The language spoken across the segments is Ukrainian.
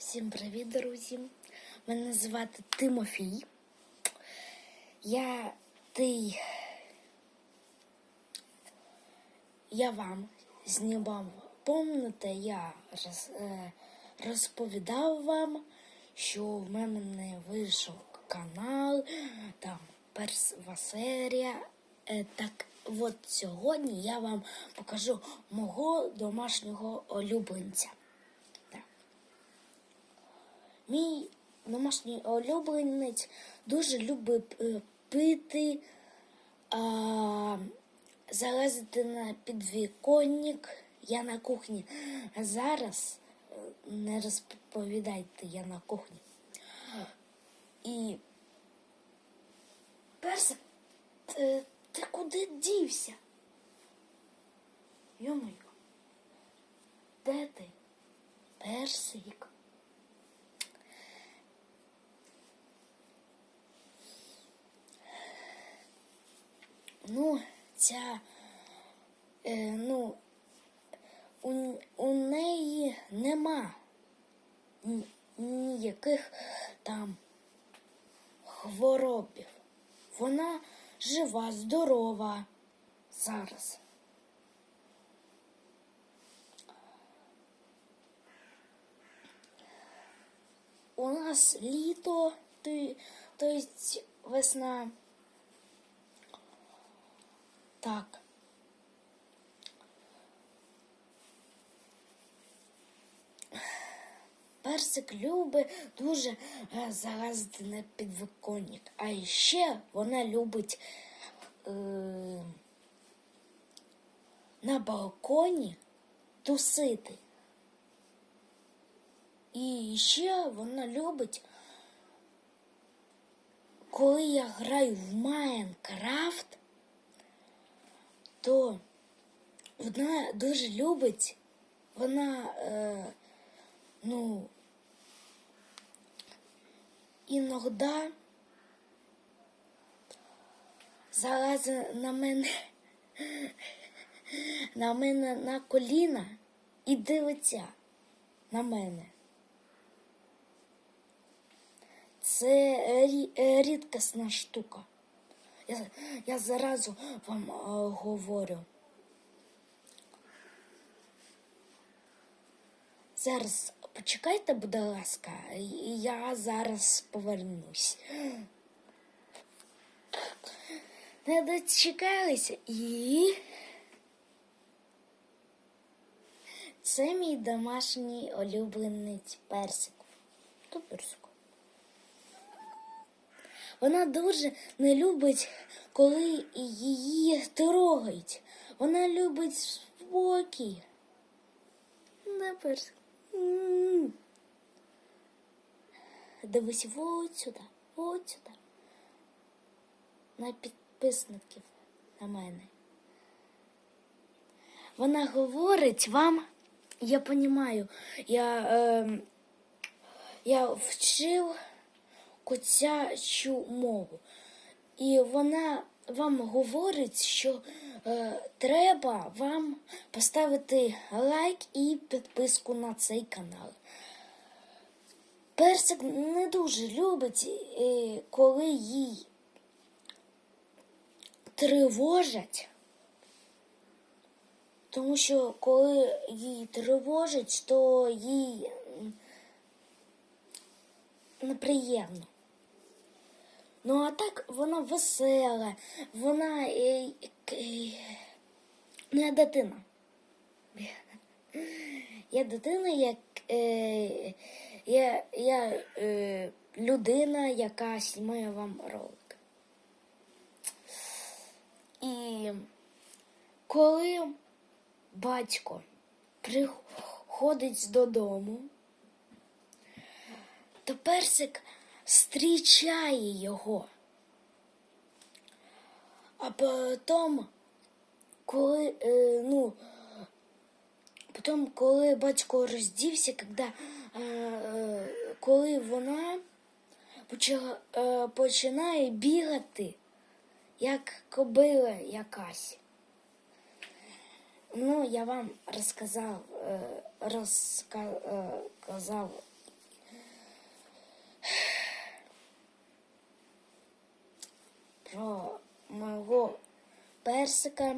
Всім привіт, друзі! Мене звати Тимофій. Я ти. Я вам знімав. Помните, я роз, е, розповідав вам, що в мене не вийшов канал, там перша серія. Е, так от сьогодні я вам покажу мого домашнього улюбленця. Мій домашній улюбленець дуже любить е, пити, а, залазити на підвіконник. Я на кухні. А зараз е, не розповідайте, я на кухні. І персик, ти, ти куди дівся? Йомаю, де ти? Персик. Ну, ця, е, ну, у, у неї нема ні- ніяких там хворобів. Вона жива, здорова зараз. У нас літо, то, то есть весна. Так. Персик любить дуже е, залазити на підвиконник. А ще вона любить е, на балконі тусити. І ще вона любить, коли я граю в Майнкрафт, то вона дуже любить, вона, е, ну, іноді залазить на мене, на мене на коліна і дивиться на мене. Це рі- рідкісна штука. Я, я заразу вам е, говорю. Зараз почекайте, будь ласка, я зараз повернусь. Не дочекалися і. Це мій домашній улюбленець персик. То персик. Вона дуже не любить, коли її трогають. Вона любить спокій. На персик. Дивись от сюди, от сюди. На підписників на мене. Вона говорить вам, я розумію, я, е, я вчив котячу мову. І вона вам говорить, що е, треба вам поставити лайк і підписку на цей канал. Персик не дуже любить, е, коли їй тривожать. Тому що коли їй тривожить, то їй неприємно. Ну, а так вона весела, вона е, е, не дитина. Я дитина, як е, я, я е, людина, яка знімає вам ролик. І коли батько приходить додому, то персик зустрічає його. А потім, коли, е, ну, потім, коли батько роздівся, когда, е, е, коли вона почала, е, починає бігати, як кобила якась. Ну, я вам розказав, е, розказав персика.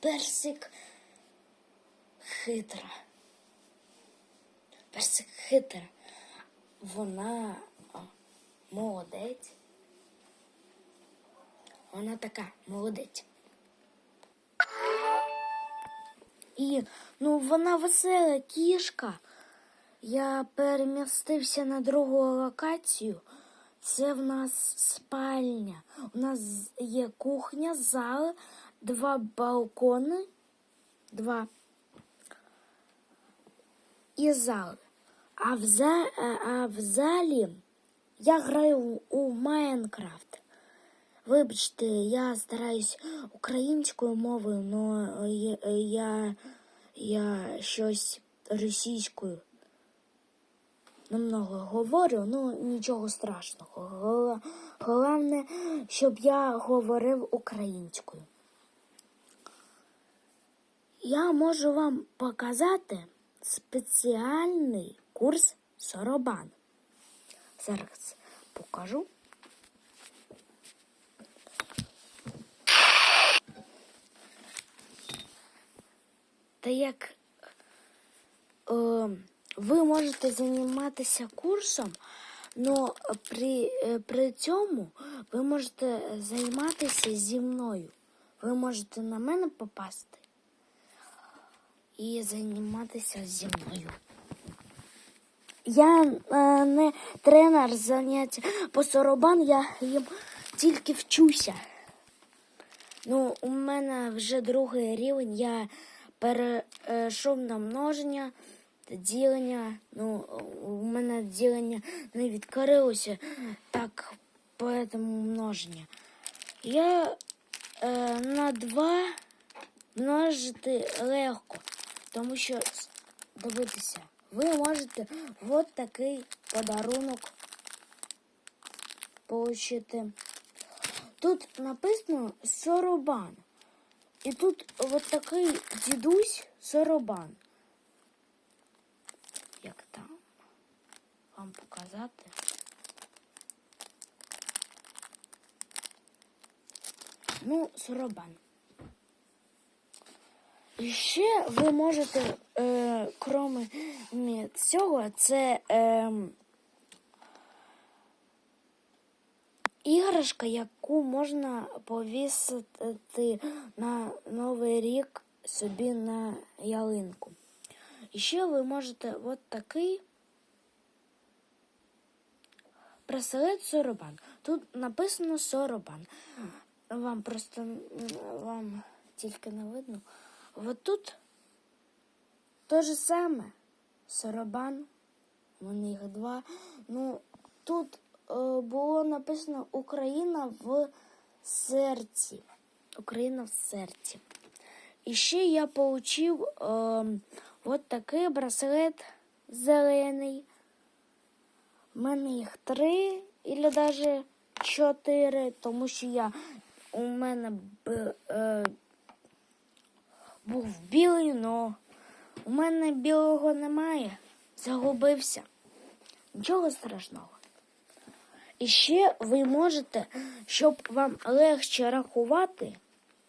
Персик хитра. Персик хитра. Вона молодець. Вона така молодець. І ну вона весела кішка. Я перемістився на другу локацію. Це в нас спальня. У нас є кухня, зал, два балкони, два і зал. А в, за, а в залі я граю у Майнкрафт. Вибачте, я стараюсь українською мовою, але я, я, я щось російською немного говорю, ну нічого страшного. Головне, щоб я говорив українською. Я можу вам показати спеціальний курс Соробан. Зараз покажу. Та як е, ви можете займатися курсом, але при, е, при цьому ви можете займатися зі мною. Ви можете на мене попасти і займатися зі мною. Я е, не тренер занять по соробан, я їм тільки вчуся. Ну, у мене вже другий рівень, я перейшов на множення, ділення. Ну, у мене ділення не відкрилося, так, поэтому множення. Я е, на два множити легко, тому що дивитися, ви можете от такий подарунок отримати. Тут написано Соробан. І тут от такий дідусь Соробан. Як там вам показати? Ну, Соробан. І ще ви можете, е, крім цього, це е, іграшка, яку можна повісити на Новий рік собі на ялинку. І ще ви можете от такий браслет Соробан. Тут написано Соробан. Вам просто вам тільки не видно. От тут те же саме. Соробан. Мене їх два. Ну, тут е, було написано Україна в серці. Україна в серці. І ще я отримав е, от такий браслет зелений. У мене їх три, або навіть чотири, тому що я у мене б, е, був білий, але у мене білого немає. Загубився. Нічого страшного. І ще ви можете, щоб вам легше рахувати,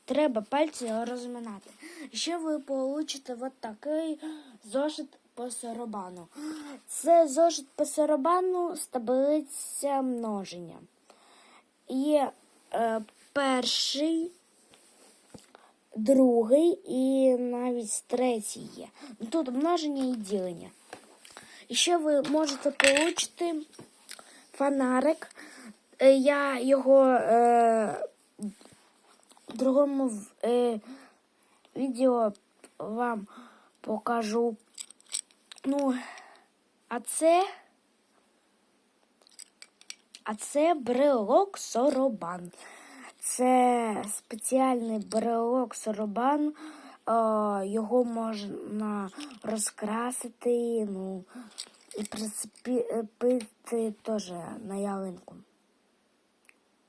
треба пальці розминати. І ще ви получите от такий зошит по саробану. Це зошит по саробану з таблиця множення. Є е, перший, другий і навіть третій є. Тут множення і ділення. І ще ви можете отримати фонарик. Е, Я його е, в другому е, відео вам покажу. Ну, а це. А це брелок Соробан. Це спеціальний брелок Соробан. О, Його можна розкрасити, ну, і прицепити теж на ялинку.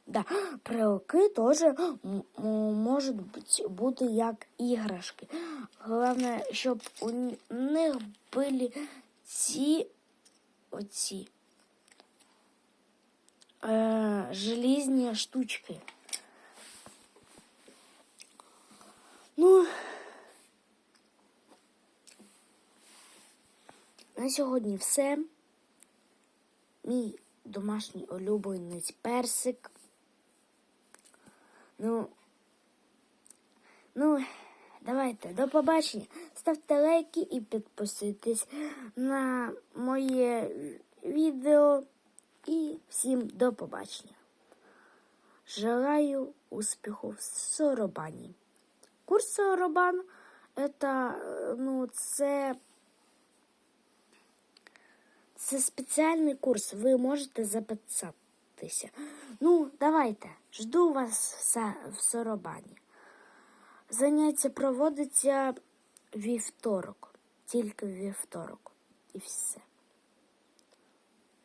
Да, брелки теж м- м- можуть бути- бути як іграшки. Головне, щоб у них були ці оці е, желізні штучки. Ну, на сьогодні все. Мій домашній улюбленець персик. Ну, ну, давайте, до побачення. Ставте лайки і підписуйтесь на моє відео. І всім до побачення. Желаю успіху в Соробані. Курс Соробан это, ну, це, це спеціальний курс. Ви можете записатися. Ну, давайте, жду вас в Соробані. Заняття проводиться вівторок, тільки вівторок. І все.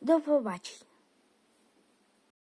До побачення.